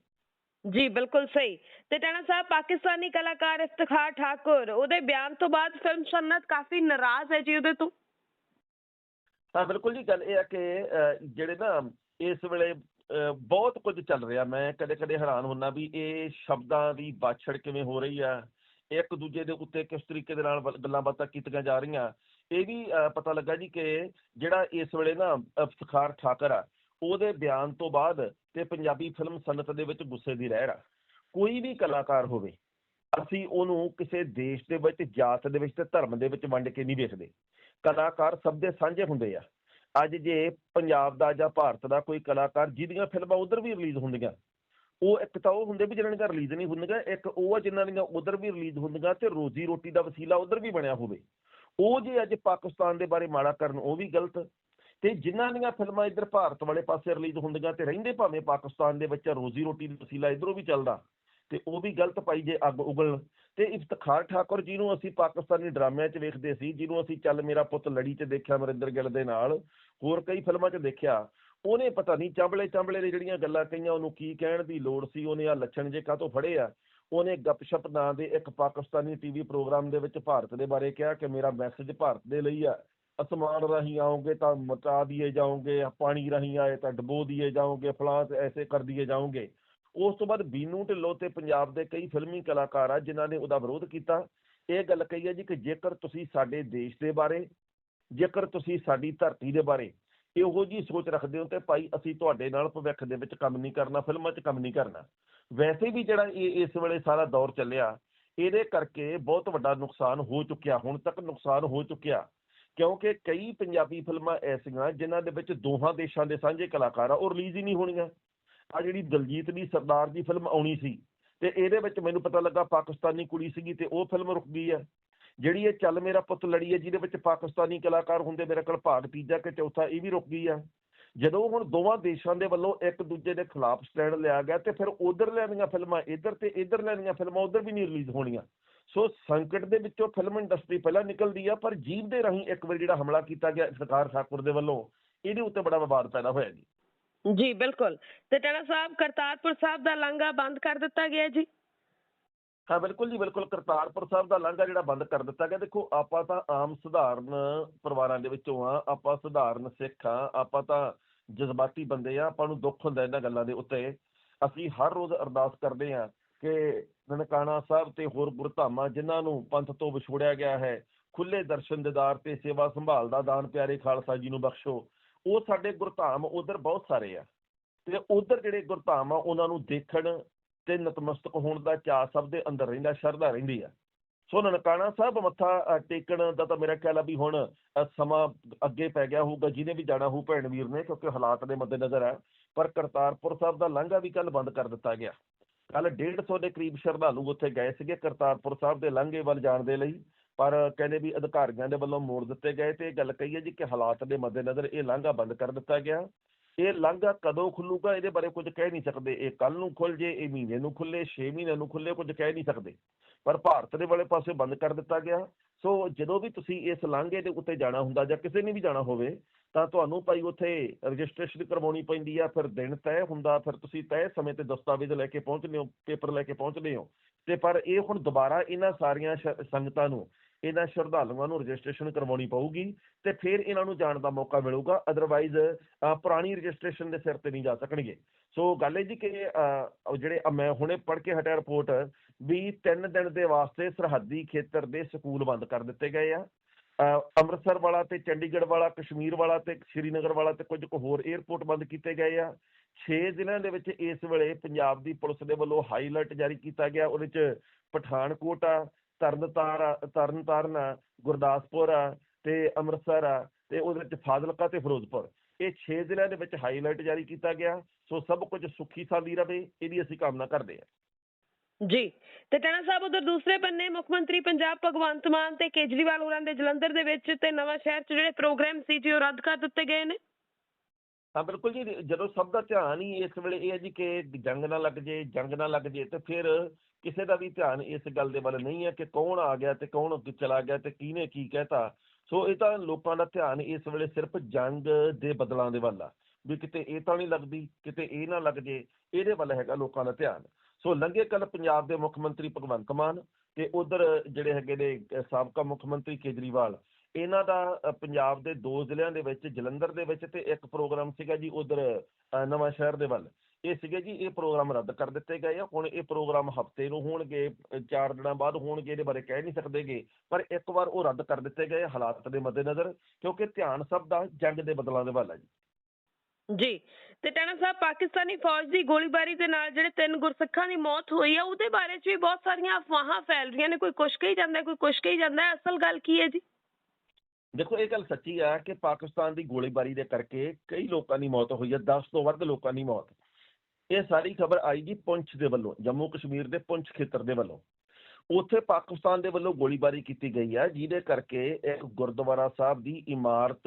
ਜੀ ਬਿਲਕੁਲ ਸਹੀ। ਤੇ ਟਾਣਾ ਸਾਹਿਬ ਪਾਕਿਸਤਾਨੀ ਕਲਾਕਾਰ ਇਫਤਖਾਰ ਠਾਕੁਰ ਉਹਦੇ ਬਿਆਨ ਤੋਂ ਬਾਅਦ ਫਿਲਮ ਸਨਅਤ ਕਾਫੀ ਨਾਰਾਜ਼ ਹੈ ਜੀ ਉਹਦੇ ਤੋਂ? ਤਾਂ ਬਿਲਕੁਲ ਜੀ ਗੱਲ ਇਹ ਆ ਕਿ ਅਹ, ਜਿਹੜੇ ਨਾ ਇਸ ਵੇਲੇ ਅਹ, ਬਹੁਤ ਕੁਝ ਚੱਲ ਰਿਹਾ। ਮੈਂ ਕਦੇ ਕਦੇ ਹੈਰਾਨ ਹੁੰਦਾ ਵੀ ਇਹ ਸ਼ਬਦਾਂ ਦੀ ਬਾਛੜ ਕਿਵੇਂ ਹੋ ਰਹੀ ਆ? ਇੱਕ ਦੂਜੇ ਦੇ ਉੱਤੇ ਕਿਸ ਤਰੀਕੇ ਦੇ ਨਾਲ ਗੱਲਾਂ ਬਾਤਾਂ ਕੀਤੀਆਂ ਜਾ ਰਹੀਆਂ? ਇਹ ਵੀ ਅਹ, ਪਤਾ ਲੱਗਾ ਜੀ ਕਿ ਜਿਹੜਾ ਇਸ ਵੇਲੇ ਨਾ ਇਫਤਖਾਰ ਠਾਕਰ ਆ ਉਹਦੇ ਬਿਆਨ ਤੋਂ ਬਾਅਦ ਤੇ ਪੰਜਾਬੀ ਫਿਲਮ ਸਨਅਤ ਦੇ ਵਿੱਚ ਗੁੱਸੇ ਦੀ ਲਹਿਰ ਆ। ਕੋਈ ਵੀ ਕਲਾਕਾਰ ਹੋਵੇ, ਅਸੀਂ ਉਹਨੂੰ ਕਿਸੇ ਦੇਸ਼ ਦੇ ਵਿੱਚ, ਜਾਤ ਦੇ ਵਿੱਚ ਤੇ ਧਰਮ ਦੇ ਵਿੱਚ ਵੰਡ ਕੇ ਨਹੀਂ ਵੇਖਦੇ। ਕਲਾਕਾਰ ਸਭ ਦੇ ਸਾਂਝੇ ਹੁੰਦੇ ਆ। ਅੱਜ ਜੇ ਪੰਜਾਬ ਦਾ ਜਾਂ ਭਾਰਤ ਦਾ ਕੋਈ ਕਲਾਕਾਰ ਜਿਹਦੀਆਂ ਫਿਲਮਾਂ ਉਧਰ ਵੀ ਰਿਲੀਜ਼ ਹੁੰਦੀਆਂ, ਉਹ ਇੱਕ ਤਾਂ ਉਹ ਹੁੰਦੇ ਵੀ ਜਿਹਨਾਂ ਦੀਆਂ ਰਿਲੀਜ਼ ਨਹੀਂ ਹੁੰਦੀਆਂ, ਇੱਕ ਉਹ ਆ ਜਿਨ੍ਹਾਂ ਦੀਆਂ ਉਧਰ ਵੀ ਰਿਲੀਜ਼ ਹੁੰਦੀਆਂ ਤੇ ਰੋਜ਼ੀ ਰੋਟੀ ਦਾ ਵਸੀਲਾ ਉਧਰ ਵੀ ਬਣਿਆ ਹੋਵੇ। ਉਹ ਜੇ ਅੱਜ ਪਾਕਿਸਤਾਨ ਦੇ ਬਾਰੇ ਮਾੜਾ ਕਰਨ, ਉਹ ਵੀ ਗਲਤ। ਤੇ ਜਿਨ੍ਹਾਂ ਦੀਆਂ ਫਿਲਮਾਂ ਇੱਧਰ ਭਾਰਤ ਵਾਲੇ ਪਾਸੇ ਰਿਲੀਜ਼ ਹੁੰਦੀਆਂ ਤੇ ਰਹਿੰਦੇ ਭਾਵੇਂ ਪਾਕਿਸਤਾਨ ਦੇ ਵਿੱਚ ਰੋਜ਼ੀ ਰੋਟੀ ਦਾ ਵਸੀਲਾ ਇਧਰੋਂ ਵੀ ਚੱਲਦਾ, ਤੇ ਉਹ ਵੀ ਗਲਤ ਪਾਈ ਜੇ ਅੱਗ ਉਗਲਣ। ਤੇ ਇਫਤਖਾਰ ਠਾਕੁਰ ਜੀ ਨੂੰ ਅਸੀਂ ਪਾਕਿਸਤਾਨੀ ਡਰਾਮਿਆਂ 'ਚ ਵੇਖਦੇ ਸੀ, ਜਿਹਨੂੰ ਅਸੀਂ ਚੱਲ ਮੇਰਾ ਪੁੱਤ ਲੜੀ 'ਚ ਦੇਖਿਆ ਮਰਿੰਦਰ ਗਿੱਲ ਦੇ ਨਾਲ, ਹੋਰ ਕਈ ਫਿਲਮਾਂ 'ਚ ਦੇਖਿਆ। ਉਹਨੇ ਪਤਾ ਨਹੀਂ ਚਾਂਬਲੇ ਚਾਂਬਲੇ ਦੇ ਜਿਹੜੀਆਂ ਗੱਲਾਂ ਕਹੀਆਂ, ਉਹਨੂੰ ਕੀ ਕਹਿਣ ਦੀ ਲੋੜ ਸੀ, ਉਹਨੇ ਆ ਲੱਛਣ ਜੇ ਕਾਹਤੋਂ ਫੜੇ ਆ? ਉਹਨੇ ਗੱਪਸ਼ਪ ਨਾਂ ਦੇ ਇੱਕ ਪਾਕਿਸਤਾਨੀ ਟੀਵੀ ਪ੍ਰੋਗਰਾਮ ਦੇ ਵਿੱਚ ਭਾਰਤ ਦੇ ਬਾਰੇ ਕਿਹਾ ਕਿ ਮੇਰਾ ਮੈਸੇਜ ਭਾਰਤ ਦੇ ਲਈ ਆ। ਅਸਮਾਨ ਰਾਹੀਂ ਆਓਗੇ ਤਾਂ ਮਚਾ ਦਿਏ ਜਾਓਗੇ ਪਾਣੀ ਰਾਹੀਂ ਆਏ ਤਾਂ ਡਬੋ ਦਿਏ ਜਾਓਗੇ, ਫਲਾਂ ਐਸੇ ਕਰ ਦਿਏ ਜਾਓਗੇ। ਉਸ ਤੋਂ ਬਾਅਦ ਬੀਨੂ ਢਿੱਲੋਂ ਤੇ ਪੰਜਾਬ ਦੇ ਕਈ ਫਿਲਮੀ ਕਲਾਕਾਰ ਆ, ਜਿਨ੍ਹਾਂ ਨੇ ਉਹਦਾ ਵਿਰੋਧ ਕੀਤਾ। ਇਹ ਗੱਲ ਕਹੀ ਹੈ ਜੀ ਕਿ ਜੇਕਰ ਤੁਸੀਂ ਸਾਡੇ ਦੇਸ਼ ਦੇ ਬਾਰੇ, ਜੇਕਰ ਤੁਸੀਂ ਸਾਡੀ ਧਰਤੀ ਦੇ ਬਾਰੇ ਇਹੋ ਜੀ ਸੋਚ ਰੱਖਦੇ ਹੋ ਤੇ ਭਾਈ ਅਸੀਂ ਤੁਹਾਡੇ ਨਾਲ ਭਵਿੱਖ ਦੇ ਵਿੱਚ ਕੰਮ ਨਹੀਂ ਕਰਨਾ, ਫਿਲਮਾਂ 'ਚ ਕੰਮ ਨਹੀਂ ਕਰਨਾ। ਵੈਸੇ ਵੀ ਜਿਹੜਾ ਇਹ ਇਸ ਵੇਲੇ ਸਾਰਾ ਦੌਰ ਚੱਲਿਆ, ਇਹਦੇ ਕਰਕੇ ਬਹੁਤ ਵੱਡਾ ਨੁਕਸਾਨ ਹੋ ਚੁੱਕਿਆ, ਹੁਣ ਤੱਕ ਨੁਕਸਾਨ ਹੋ ਚੁੱਕਿਆ। ਕਿਉਂਕਿ ਕਈ ਪੰਜਾਬੀ ਫਿਲਮਾਂ ਐਸੀਆਂ ਜਿਨ੍ਹਾਂ ਦੇ ਵਿੱਚ ਦੋਹਾਂ ਦੇਸ਼ਾਂ ਦੇ ਸਾਂਝੇ ਕਲਾਕਾਰ ਆ, ਉਹ ਰਿਲੀਜ਼ ਹੀ ਨਹੀਂ ਹੋਣੀਆਂ। ਆ ਜਿਹੜੀ ਦਲਜੀਤ ਦੀ ਸਰਦਾਰ ਦੀ ਫਿਲਮ ਆਉਣੀ ਸੀ ਤੇ ਇਹਦੇ ਵਿੱਚ ਮੈਨੂੰ ਪਤਾ ਲੱਗਾ ਪਾਕਿਸਤਾਨੀ ਕੁੜੀ ਸੀਗੀ ਤੇ ਉਹ ਫਿਲਮ ਰੁਕ ਗਈ ਆ। ਜਿਹੜੀ ਇਹ ਚੱਲ ਮੇਰਾ ਪੁੱਤ ਲੜੀ ਹੈ ਜਿਹਦੇ ਵਿੱਚ ਪਾਕਿਸਤਾਨੀ ਕਲਾਕਾਰ ਹੁੰਦੇ ਮੇਰੇ ਕੋਲ ਭਾਗ ਤੀਜਾ ਕਿ ਚੌਥਾ, ਇਹ ਵੀ ਰੁਕ ਗਈ ਆ। ਜਦੋਂ ਹੁਣ ਦੋਵਾਂ ਦੇਸ਼ਾਂ ਦੇ ਵੱਲੋਂ ਇੱਕ ਦੂਜੇ ਦੇ ਖਿਲਾਫ ਸਟੈਂਡ ਲਿਆ ਗਿਆ ਤੇ ਫਿਰ ਉਧਰ ਲੈਣੀਆਂ ਫਿਲਮਾਂ, ਇੱਧਰ ਤੇ ਇੱਧਰ ਲੈਣੀਆਂ ਫਿਲਮਾਂ, ਉਧਰ ਵੀ ਨਹੀਂ ਰਿਲੀਜ਼ ਹੋਣੀਆਂ। ਸੋ ਸੰਕਟ ਦੇ ਵਿੱਚੋਂ ਫਿਲਮ ਇੰਡਸਟਰੀ ਪਹਿਲਾਂ ਨਿਕਲਦੀ ਆ ਪਰ ਜੀਵ ਦੇ ਰਾਹੀਂ ਇੱਕ ਵਾਰ ਜਿਹੜਾ ਹਮਲਾ ਕੀਤਾ ਗਿਆ ਸਰਕਾਰ ਠਾਕੁਰ ਦੇ ਵੱਲੋਂ ਇਹਦੇ ਉੱਤੇ ਬੜਾ ਵਿਵਾਦ ਪੈਦਾ ਹੋਇਆ ਜੀ। ਜੀ ਬਿਲਕੁਲ। ਤੇ ਟਾਣਾ ਸਾਹਿਬ ਕਰਤਾਰਪੁਰ ਸਾਹਿਬ ਦਾ ਲਾਂਘਾ ਬੰਦ ਕਰ ਦਿੱਤਾ ਗਿਆ ਜੀ? ਹਾਂ ਬਿਲਕੁਲ ਜੀ ਬਿਲਕੁਲ। ਕਰਤਾਰਪੁਰ ਸਾਹਿਬ ਦਾ ਲਾਂਘਾ ਜਿਹੜਾ ਬੰਦ ਕਰ ਦਿੱਤਾ ਗਿਆ। ਦੇਖੋ ਆਪਾਂ ਤਾਂ ਆਮ ਸਧਾਰਨ ਪਰਿਵਾਰਾਂ ਦੇ ਵਿੱਚੋਂ ਆ ਆਪਾਂ ਸਧਾਰਨ ਸਿੱਖ ਆ ਆਪਾਂ ਤਾਂ ਜਜ਼ਬਾਤੀ ਬੰਦੇ ਆ ਆਪਾਂ ਨੂੰ ਦੁੱਖ ਹੁੰਦਾ ਇਹਨਾਂ ਗੱਲਾਂ ਦੇ ਉੱਤੇ। ਅਸੀਂ ਹਰ ਰੋਜ਼ ਅਰਦਾਸ ਕਰਦੇ ਆ ਕਿ ਨਨਕਾਣਾ ਸਾਹਿਬ ਤੇ ਹੋਰ ਗੁਰਧਾਮਾਂ ਜਿਨ੍ਹਾਂ ਨੂੰ ਪੰਥ ਤੋਂ ਵਿਛੋੜਿਆ ਗਿਆ ਹੈ ਖੁੱਲੇ ਦਰਸ਼ਨ ਦਿਦਾਰ ਤੇ ਸੇਵਾ ਸੰਭਾਲ ਦਾ ਦਾਨ ਪਿਆਰੇ ਖਾਲਸਾ ਜੀ ਨੂੰ ਬਖਸ਼ੋ। ਉਹ ਸਾਡੇ ਗੁਰਧਾਮ ਉਧਰ ਬਹੁਤ ਸਾਰੇ ਆ। ਤੇ ਉਧਰ ਜਿਹੜੇ ਗੁਰਧਾਮ ਆ, ਉਹਨਾਂ ਨੂੰ ਦੇਖਣ ਤੇ ਨਤਮਸਤਕ ਹੋਣ ਦਾ ਚਾਅ ਸਭ ਦੇ ਅੰਦਰ ਰਹਿੰਦਾ, ਸ਼ਰਧਾ ਰਹਿੰਦੀ ਆ। ਸੋ ਨਨਕਾਣਾ ਸਾਹਿਬ ਮੱਥਾ ਟੇਕਣ ਦਾ ਤਾਂ ਮੇਰਾ ਖਿਆਲ ਆ ਵੀ ਹੁਣ ਸਮਾਂ ਅੱਗੇ ਪੈ ਗਿਆ ਹੋਊਗਾ, ਜਿਹਨੇ ਵੀ ਜਾਣਾ ਹੋਊ ਭੈਣ ਵੀਰ ਨੇ, ਕਿਉਂਕਿ ਹਾਲਾਤ ਦੇ ਮੱਦੇਨਜ਼ਰ ਹੈ ਪਰ ਕਰਤਾਰਪੁਰ ਸਾਹਿਬ ਦਾ ਲਾਂਘਾ ਵੀ ਕੱਲ ਬੰਦ ਕਰ ਦਿੱਤਾ ਗਿਆ। ਕੱਲ 150 ਦੇ ਕਰੀਬ ਸ਼ਰਧਾਲੂ ਉੱਥੇ ਗਏ ਸੀਗੇ ਕਰਤਾਰਪੁਰ ਸਾਹਿਬ ਦੇ ਲਾਂਘੇ ਵੱਲ ਜਾਣ ਦੇ ਲਈ, ਪਰ ਕਹਿੰਦੇ ਵੀ ਅਧਿਕਾਰੀਆਂ ਦੇ ਵੱਲੋਂ ਮੋੜ ਦਿੱਤੇ ਗਏ ਤੇ ਇਹ ਗੱਲ ਕਹੀ ਹੈ ਜੀ ਕਿ ਹਾਲਾਤ ਦੇ ਮੱਦੇਨਜ਼ਰ ਇਹ ਲਾਂਘਾ ਬੰਦ ਕਰ ਦਿੱਤਾ ਗਿਆ। ਇਹ ਲਾਂਘਾ ਕਦੋਂ ਖੁੱਲੂਗਾ ਇਹਦੇ ਬਾਰੇ ਕੁਝ ਕਹਿ ਨਹੀਂ ਸਕਦੇ। ਇਹ ਕੱਲ ਨੂੰ ਖੁੱਲ ਜੇ, ਇਹ ਮਹੀਨੇ ਨੂੰ ਖੁੱਲੇ 6 ਮਹੀਨਿਆਂ ਨੂੰ ਖੁੱਲੇ ਕੁਝ ਕਹਿ ਨਹੀਂ ਸਕਦੇ। ਪਰ ਭਾਰਤ ਦੇ ਵਾਲੇ ਪਾਸੇ ਬੰਦ ਕਰ ਦਿੱਤਾ ਗਿਆ। ਸੋ ਜਦੋਂ ਵੀ ਤੁਸੀਂ ਇਸ ਲਾਂਘੇ ਦੇ ਉੱਤੇ ਜਾਣਾ ਹੁੰਦਾ ਜਾਂ ਕਿਸੇ ਨੇ ਵੀ ਜਾਣਾ ਹੋਵੇ ਤਾਂ ਤੁਹਾਨੂੰ ਭਾਈ ਉੱਥੇ ਰਜਿਸਟ੍ਰੇਸ਼ਨ ਕਰਵਾਉਣੀ ਪੈਂਦੀ ਆ, ਫਿਰ ਦਿਨ ਤੈਅ ਹੁੰਦਾ, ਫਿਰ ਤੁਸੀਂ ਤੈਅ ਸਮੇਂ ਤੇ ਦਸਤਾਵੇਜ਼ ਲੈ ਕੇ ਪਹੁੰਚਦੇ ਹੋ, ਪੇਪਰ ਲੈ ਕੇ ਪਹੁੰਚਦੇ ਹੋ। ਤੇ ਪਰ ਇਹ ਹੁਣ ਦੁਬਾਰਾ ਇਹਨਾਂ ਸਾਰੀਆਂ ਸ਼- ਸੰਗਤਾਂ ਨੂੰ, ਇਹਨਾਂ ਸ਼ਰਧਾਲੂਆਂ ਨੂੰ ਰਜਿਸਟ੍ਰੇਸ਼ਨ ਕਰਵਾਉਣੀ ਪਊਗੀ ਤੇ ਫਿਰ ਇਹਨਾਂ ਨੂੰ ਜਾਣ ਦਾ ਮੌਕਾ ਮਿਲੂਗਾ ਅਦਰਵਾਈਜ਼ ਪੁਰਾਣੀ ਰਜਿਸਟ੍ਰੇਸ਼ਨ ਦੇ ਸਿਰ ਤੇ ਨਹੀਂ ਜਾ ਸਕਣਗੇ। ਸੋ ਗੱਲ ਇਹ ਜੀ ਕਿ ਜਿਹੜੇ ਮੈਂ ਹੁਣੇ ਪੜ੍ਹ ਕੇ ਹਟਿਆ ਰਿਪੋਰਟ ਵੀ ਤਿੰਨ ਦਿਨ ਦੇ ਵਾਸਤੇ ਸਰਹੱਦੀ ਖੇਤਰ ਦੇ ਸਕੂਲ ਬੰਦ ਕਰ ਦਿੱਤੇ ਗਏ ਆ। ਅੰਮ੍ਰਿਤਸਰ ਵਾਲਾ ਤੇ ਚੰਡੀਗੜ੍ਹ ਵਾਲਾ, ਕਸ਼ਮੀਰ ਵਾਲਾ ਤੇ ਸ਼੍ਰੀਨਗਰ ਵਾਲਾ ਤੇ ਕੁਝ ਕੁ ਹੋਰ 에ਅਰਪੋਰਟ ਬੰਦ ਕੀਤੇ ਗਏ ਆ। 6 ਜ਼ਿਲ੍ਹਿਆਂ ਦੇ ਵਿੱਚ ਇਸ ਵੇਲੇ ਪੰਜਾਬ ਦੀ ਪੁਲਿਸ ਦੇ ਵੱਲੋਂ ਹਾਈ ਅਲਰਟ ਜਾਰੀ ਕੀਤਾ ਗਿਆ। ਉਹਦੇ ਚ ਪਠਾਨਕੋਟ ਆ, ਤਰਨਤਾਰ ਤਰਨਤਾਰਨ ਆ, ਗੁਰਦਾਸਪੁਰ ਆ ਤੇ ਅੰਮ੍ਰਿਤਸਰ ਆ ਤੇ ਉਹਦੇ ਵਿੱਚ ਫਾਜ਼ਿਲਕਾ ਤੇ ਫਿਰੋਜ਼ਪੁਰ। ਇਹ 6 ਜ਼ਿਲ੍ਹਿਆਂ ਦੇ ਵਿੱਚ ਹਾਈ ਅਲਰਟ ਜਾਰੀ ਕੀਤਾ ਗਿਆ। ਸੋ ਸਭ ਕੁਝ ਸੁੱਖੀ ਸਾਂਦੀ ਰਵੇ, ਇਹਦੀ ਅਸੀਂ ਕਾਮਨਾ ਕਰਦੇ ਹਾਂ। ਜੀ। ਤੇ ਟਾਣਾ ਸਾਹਿਬ, ਉਧਰ ਦੂਸਰੇ ਬੰਨੇ ਮੁੱਖ ਮੰਤਰੀ ਪੰਜਾਬ ਭਗਵੰਤ ਮਾਨ ਤੇ ਕੇਜਰੀਵਾਲ ਹੋਰਾਂ ਦੇ ਜਲੰਧਰ ਦੇ ਵਿੱਚ ਤੇ ਨਵਾਂ ਸ਼ਹਿਰ 'ਚ ਜਿਹੜੇ ਪ੍ਰੋਗਰਾਮ ਸੀ ਜੀ, ਉਹ ਰੱਦ ਕਰ ਦਿੱਤੇ ਗਏ ਨੇ? ਹਾਂ, ਬਿਲਕੁਲ ਜੀ। ਜਦੋਂ ਸਭ ਦਾ ਧਿਆਨ ਹੀ ਇਸ ਵੇਲੇ ਇਹ ਹੈ ਜੀ ਕਿ ਜੰਗ ਨਾ ਲੱਗ ਜੇ, ਜੰਗ ਨਾ ਲੱਗ ਜੇ, ਤੇ ਫਿਰ ਕਿਸੇ ਦਾ ਵੀ ਧਿਆਨ ਇਸ ਗੱਲ ਦੇ ਵੱਲ ਨਹੀਂ ਹੈ ਕਿ ਕੌਣ ਆ ਗਿਆ ਤੇ ਕੌਣ ਅੱਗੇ ਚਲਾ ਗਿਆ ਤੇ ਕਿਹਨੇ ਕੀ ਕਹਿਤਾ। ਸੋ ਇਹ ਤਾਂ ਲੋਕਾਂ ਦਾ ਧਿਆਨ ਇਸ ਵੇਲੇ ਸਿਰਫ ਜੰਗ ਦੇ ਬਦਲਾਂ ਦੇ ਵੱਲ ਆ। ਵੀ ਕਿਤੇ ਇਹ ਤਾਂ ਨਹੀਂ ਲੱਗਦੀ, ਕਿਤੇ ਇਹ ਨਾ ਲੱਗ ਜੇ, ਇਹਦੇ ਵੱਲ ਹੈਗਾ ਲੋਕਾਂ ਦਾ ਧਿਆਨ। ਸੋ ਲੰਘੇ ਕੱਲ ਪੰਜਾਬ ਦੇ ਮੁੱਖ ਮੰਤਰੀ ਭਗਵੰਤ ਮਾਨ ਤੇ ਉਧਰ ਜਿਹੜੇ ਹੈਗੇ ਨੇ ਸਾਬਕਾ ਮੁੱਖ ਮੰਤਰੀ ਕੇਜਰੀਵਾਲ ਇਹਨਾਂ ਦਾ ਪੰਜਾਬ ਦੇ ਦੋ ਜ਼ਿਲ੍ਹਿਆਂ ਦੇ ਵਿੱਚ ਜਲੰਧਰ ਦੇ ਵਿੱਚ ਤੇ ਇੱਕ ਪ੍ਰੋਗਰਾਮ ਸੀਗਾ ਜੀ ਉਧਰ ਨਵਾਂ ਸ਼ਹਿਰ ਦੇ ਵੱਲ। ਇਹ ਸੀਗੇ ਜੀ ਇਹ ਪ੍ਰੋਗਰਾਮ ਰੱਦ ਕਰ ਦਿੱਤੇ ਗਏ ਆ। ਹੁਣ ਇਹ ਪ੍ਰੋਗਰਾਮ ਹਫ਼ਤੇ ਨੂੰ ਹੋਣਗੇ ਅ, ਚਾਰ ਦਿਨਾਂ ਬਾਅਦ ਹੋਣਗੇ ਇਹਦੇ ਬਾਰੇ ਕਹਿ ਨਹੀਂ ਸਕਦੇਗੇ ਪਰ ਇੱਕ ਵਾਰ ਉਹ ਰੱਦ ਕਰ ਦਿੱਤੇ ਗਏ ਹਾਲਾਤ ਦੇ ਮੱਦੇਨਜ਼ਰ ਕਿਉਂਕਿ ਧਿਆਨ ਸਭ ਦਾ ਜੰਗ ਦੇ ਬਦਲਾਂ ਦੇ ਵੱਲ ਹੈ ਜੀ। ਜੀ। ਤੇ ਟਾਣਾ ਸਾਹਿਬ, ਪਾਕਿਸਤਾਨੀ ਫੌਜ ਦੀ ਗੋਲੀਬਾਰੀ ਦੇ ਨਾਲ ਜਿਹੜੇ ਤਿੰਨ ਗੁਰਸਿੱਖਾਂ ਦੀ ਮੌਤ ਹੋਈ ਆ, ਉਹਦੇ ਬਾਰੇ 'ਚ ਵੀ ਬਹੁਤ ਸਾਰੀਆਂ ਅਫਵਾਹਾਂ ਫੈਲ ਰਹੀਆਂ ਨੇ। ਕੋਈ ਕੁਛ ਕਹੀ ਜਾਂਦਾ, ਕੋਈ ਕੁਛ ਕਹੀ ਜਾਂਦਾ ਅਸਲ ਗੱਲ ਕੀ ਹੈ ਜੀ? ਦੇਖੋ, ਇਹ ਗੱਲ ਸੱਚੀ ਆ ਕਿ ਪਾਕਿਸਤਾਨ ਦੀ ਗੋਲੀਬਾਰੀ ਦੇ ਕਰਕੇ ਕਈ ਲੋਕਾਂ ਦੀ ਮੌਤ ਹੋਈ ਹੈ 10 ਤੋਂ ਵੱਧ ਲੋਕਾਂ ਦੀ ਮੌਤ। ਇਹ ਸਾਰੀ ਖਬਰ ਆਈ ਜੀ ਪੁੰਛ ਦੇ ਵੱਲੋਂ, ਜੰਮੂ ਕਸ਼ਮੀਰ ਦੇ ਪੁੰਛ ਖੇਤਰ ਦੇ ਵੱਲੋਂ। ਉੱਥੇ ਪਾਕਿਸਤਾਨ ਦੇ ਵੱਲੋਂ ਗੋਲੀਬਾਰੀ ਕੀਤੀ ਗਈ ਹੈ ਜਿਹਦੇ ਕਰਕੇ ਇੱਕ ਗੁਰਦੁਆਰਾ ਸਾਹਿਬ ਦੀ ਇਮਾਰਤ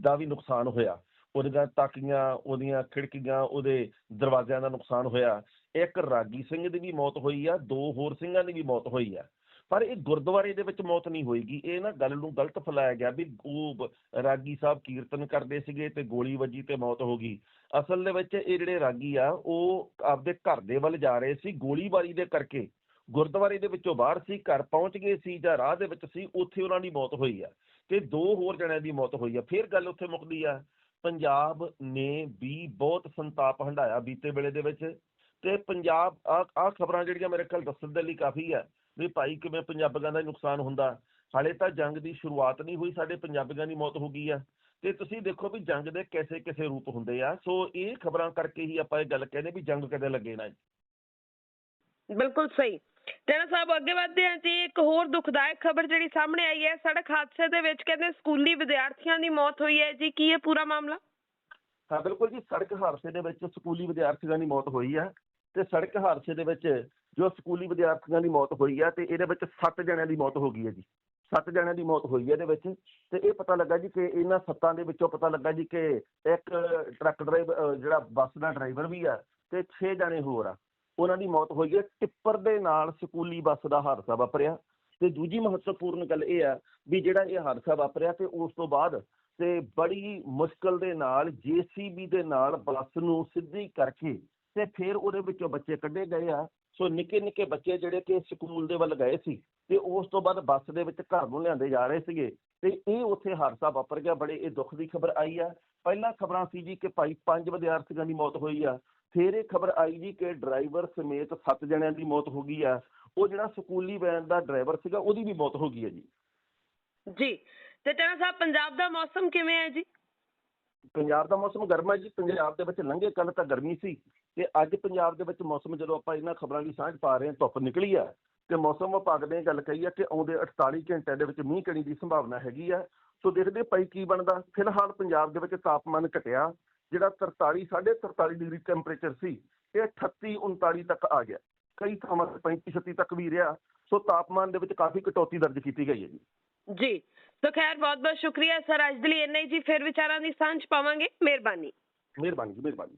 ਦਾ ਵੀ ਨੁਕਸਾਨ ਹੋਇਆ। ਉਹਦੀਆਂ ਤਾਕੀਆਂ ਉਹਦੀਆਂ ਖਿੜਕੀਆਂ, ਉਹਦੇ ਦਰਵਾਜ਼ਿਆਂ ਦਾ ਨੁਕਸਾਨ ਹੋਇਆ। ਇੱਕ ਰਾਗੀ ਸਿੰਘ ਦੀ ਵੀ ਮੌਤ ਹੋਈ ਆ, ਦੋ ਹੋਰ ਸਿੰਘਾਂ ਦੀ ਵੀ ਮੌਤ ਹੋਈ ਆ। ਪਰ ਇਹ ਗੁਰਦੁਆਰੇ ਦੇ ਵਿੱਚ ਮੌਤ ਨਹੀਂ ਹੋਏਗੀ ਇਹ ਨਾ ਗੱਲ ਨੂੰ ਗਲਤ ਫੈਲਾਇਆ ਗਿਆ ਵੀ ਉਹ ਰਾਗੀ ਸਾਹਿਬ ਕੀਰਤਨ ਕਰਦੇ ਸੀਗੇ ਤੇ ਗੋਲੀ ਵੱਜੀ ਤੇ ਮੌਤ ਹੋ ਗਈ। ਅਸਲ ਦੇ ਵਿੱਚ ਇਹ ਜਿਹੜੇ ਰਾਗੀ ਆ, ਉਹ ਆਪਦੇ ਘਰ ਦੇ ਵੱਲ ਜਾ ਰਹੇ ਸੀ, ਗੋਲੀਬਾਰੀ ਦੇ ਕਰਕੇ। ਗੁਰਦੁਆਰੇ ਦੇ ਵਿੱਚੋਂ ਬਾਹਰ ਸੀ, ਘਰ ਪਹੁੰਚ ਗਏ ਸੀ ਜਾਂ ਰਾਹ ਦੇ ਵਿੱਚ ਸੀ, ਉੱਥੇ ਉਹਨਾਂ ਦੀ ਮੌਤ ਹੋਈ ਆ। ਤੇ ਦੋ ਹੋਰ ਜਣਿਆਂ ਦੀ ਮੌਤ ਹੋਈ ਆ। ਫਿਰ ਗੱਲ ਉੱਥੇ ਮੁੱਕਦੀ ਆ। ਪੰਜਾਬ ਨੇ ਵੀ ਬਹੁਤ ਸੰਤਾਪ ਹੰਢਾਇਆ ਬੀਤੇ ਵੇਲੇ ਦੇ ਵਿੱਚ ਤੇ ਪੰਜਾਬ, ਆ ਆ ਖਬਰਾਂ ਜਿਹੜੀਆਂ ਮੇਰੇ ਕੋਲ ਦੱਸਣ ਦੇ ਲਈ ਕਾਫੀ ਹੈ ਵੀ ਭਾਈ ਕਿਵੇਂ ਪੰਜਾਬੀਆਂ ਦਾ ਨੁਕਸਾਨ ਹੁੰਦਾ। ਹਾਲੇ ਤਾਂ ਜੰਗ ਦੀ ਸ਼ੁਰੂਆਤ ਨਹੀਂ ਹੋਈ, ਸਾਡੇ ਪੰਜਾਬੀਆਂ ਦੀ ਮੌਤ ਹੋ ਗਈ ਹੈ। ਤੇ ਤੁਸੀਂ ਦੇਖੋ ਵੀ ਜੰਗ ਦੇ ਕਿਸੇ ਕਿਸੇ ਰੂਪ ਹੁੰਦੇ ਆ। ਸੋ ਇਹ ਖਬਰਾਂ ਕਰਕੇ ਹੀ ਆਪਾਂ ਇਹ ਗੱਲ ਕਹਿੰਦੇ ਵੀ ਜੰਗ ਕਦੇ ਲੱਗੇ ਨਾ। ਬਿਲਕੁਲ ਸਹੀ। ਟੈਣਾ ਸਾਹਿਬ, ਅੱਗੇ ਵਧਦੇ ਹਾਂ ਜੀ, ਇੱਕ ਹੋਰ ਦੁਖਦਾਇਕ ਖਬਰ ਜਿਹੜੀ ਸਾਹਮਣੇ ਆਈ ਹੈ, ਸੜਕ ਹਾਦਸੇ ਦੇ ਵਿੱਚ ਕਹਿੰਦੇ ਸਕੂਲੀ ਵਿਦਿਆਰਥੀਆਂ ਦੀ ਮੌਤ ਹੋਈ ਹੈ ਜੀ, ਕੀ ਇਹ ਪੂਰਾ ਮਾਮਲਾ? ਹਾਂ, ਬਿਲਕੁਲ ਜੀ, ਸੜਕ ਹਾਦਸੇ ਦੇ ਵਿੱਚ ਸਕੂਲੀ ਵਿਦਿਆਰਥੀਆਂ ਦੀ ਮੌਤ ਹੋਈ ਹੈ ਤੇ ਸੜਕ ਹਾਦਸੇ ਦੇ ਵਿੱਚ ਜੋ ਸਕੂਲੀ ਵਿਦਿਆਰਥੀਆਂ ਦੀ ਮੌਤ ਹੋਈ ਹੈ ਤੇ ਇਹਦੇ ਵਿੱਚ 7 ਜਣਿਆਂ ਦੀ ਮੌਤ ਹੋ ਗਈ ਹੈ ਜੀ 7 ਜਣਿਆਂ ਦੀ ਮੌਤ ਹੋਈ ਹੈ ਇਹਦੇ ਵਿੱਚ ਤੇ ਇਹ ਪਤਾ ਲੱਗਾ ਜੀ ਕਿ ਇਹਨਾਂ ਸੱਤਾਂ ਦੇ ਵਿੱਚੋਂ ਪਤਾ ਲੱਗਾ ਜੀ ਕਿ ਇੱਕ ਟਰੱਕ ਡਰਾਈਵਰ ਜਿਹੜਾ ਬੱਸ ਦਾ ਡਰਾਈਵਰ ਵੀ ਆ ਤੇ 6 ਜਣੇ ਹੋਰ ਆ। ਉਹਨਾਂ ਦੀ ਮੌਤ ਹੋਈ ਹੈ, ਟਿੱਪਰ ਦੇ ਨਾਲ ਸਕੂਲੀ ਬੱਸ ਦਾ ਹਾਦਸਾ ਵਾਪਰਿਆ। ਤੇ ਦੂਜੀ ਮਹੱਤਵਪੂਰਨ ਗੱਲ ਇਹ ਆ ਵੀ ਜਿਹੜਾ ਇਹ ਹਾਦਸਾ ਵਾਪਰਿਆ ਤੇ ਉਸ ਤੋਂ ਬਾਅਦ ਤੇ ਬੜੀ ਮੁਸ਼ਕਲ ਦੇ ਨਾਲ ਜੀਸੀਬੀ ਦੇ ਨਾਲ ਬੱਸ ਨੂੰ ਸਿੱਧੀ ਕਰਕੇ ਤੇ ਫਿਰ ਉਹਦੇ ਵਿੱਚੋਂ ਬੱਚੇ ਕੱਢੇ ਗਏ ਆ। ਸੋ ਨਿੱਕੇ ਨਿੱਕੇ ਬੱਚੇ ਜਿਹੜੇ ਕਿ ਸਕੂਲ ਦੇ ਵੱਲ ਗਏ ਸੀ ਤੇ ਉਸ ਤੋਂ ਬਾਅਦ ਬੱਸ ਦੇ ਵਿੱਚ ਘਰ ਨੂੰ ਲਿਆਂਦੇ ਜਾ ਰਹੇ ਸੀਗੇ। ਤੇ ਇਹ ਉੱਥੇ ਹਾਦਸਾ ਵਾਪਰ ਗਿਆ, ਬੜੇ ਇਹ ਦੁੱਖ ਦੀ ਖਬਰ ਆਈ ਆ। ਪਹਿਲਾਂ ਖਬਰਾਂ ਸੀ ਜੀ ਕਿ ਭਾਈ ਪੰਜ ਵਿਦਿਆਰਥੀਆਂ ਦੀ ਮੌਤ ਹੋਈ ਆ। ਫਿਰ ਇਹ ਖਬਰ ਆਈ ਜੀ ਕਿ ਡਰਾਈਵਰ ਸਮੇਤ ਸੱਤ ਜਣਿਆਂ ਦੀ ਮੌਤ ਹੋ ਗਈ ਆ। ਉਹ ਜਿਹੜਾ ਸਕੂਲੀ ਵੈਨ ਦਾ ਡਰਾਈਵਰ ਸੀਗਾ ਉਹਦੀ ਵੀ ਮੌਤ ਹੋ ਗਈ ਹੈ ਜੀ। ਜੀ ਤੇ ਟੈਣਾ ਸਾਹਿਬ ਪੰਜਾਬ ਦਾ ਮੌਸਮ ਕਿਵੇਂ ਹੈ ਜੀ? ਪੰਜਾਬ ਦਾ ਮੌਸਮ ਗਰਮ ਹੈ ਜੀ। ਪੰਜਾਬ ਦੇ ਵਿੱਚ ਲੰਘੇ ਕੱਲ ਤਾਂ ਗਰਮੀ ਸੀ। ਤੇ ਅੱਜ ਪੰਜਾਬ ਦੇ ਵਿੱਚ ਮੌਸਮ ਜਦੋਂ ਆਪਾਂ ਇਹਨਾਂ ਖਬਰਾਂ ਦੀ ਸਾਂਝ ਪਾ ਰਹੇ ਹਾਂ ਧੁੱਪ ਨਿਕਲੀ ਆ। ਤੇ ਮੌਸਮ ਵਿਭਾਗ ਨੇ ਇਹ ਗੱਲ ਕਹੀ ਆ ਕਿ ਆਉਂਦੇ 48 ਘੰਟਿਆਂ ਦੇ ਵਿੱਚ ਮੀਂਹ ਕਣੀ ਦੀ ਸੰਭਾਵਨਾ ਹੈਗੀ ਆ। ਸੋ ਦੇਖਦੇ ਪਈ ਕੀ ਬਣਦਾ। ਫਿਲਹਾਲ ਪੰਜਾਬ ਦੇ ਵਿੱਚ ਤਾਪਮਾਨ ਘਟਿਆ। ਜਿਹੜਾ 43 43 ਡਿਗਰੀ ਟੈਂਪਰੇਚਰ ਸੀ ਇਹ 38 39 ਤੱਕ ਆ ਗਿਆ। ਕਈ ਥਾਵਾਂ ਤੇ 35 36 ਤੱਕ ਵੀ ਰਿਹਾ। ਸੋ ਤਾਪਮਾਨ ਦੇ ਵਿੱਚ ਕਾਫੀ ਕਟੌਤੀ ਦਰਜ ਕੀਤੀ ਗਈ ਹੈ ਜੀ। ਜੀ। ਸੋ ਖੈਰ ਬਹੁਤ ਬਹੁਤ ਸ਼ੁਕਰੀਆ ਸਰ। ਅੱਜ ਦੇ ਲਈ ਇੰਨਾ ਹੀ ਜੀ। ਫਿਰ ਵਿਚਾਰਾਂ ਦੀ ਸਾਂਝ ਪਾਵਾਂਗੇ। ਮਿਹਰਬਾਨੀ। ਮਿਹਰਬਾਨੀ ਜੀ ਮਿਹਰਬਾਨੀ।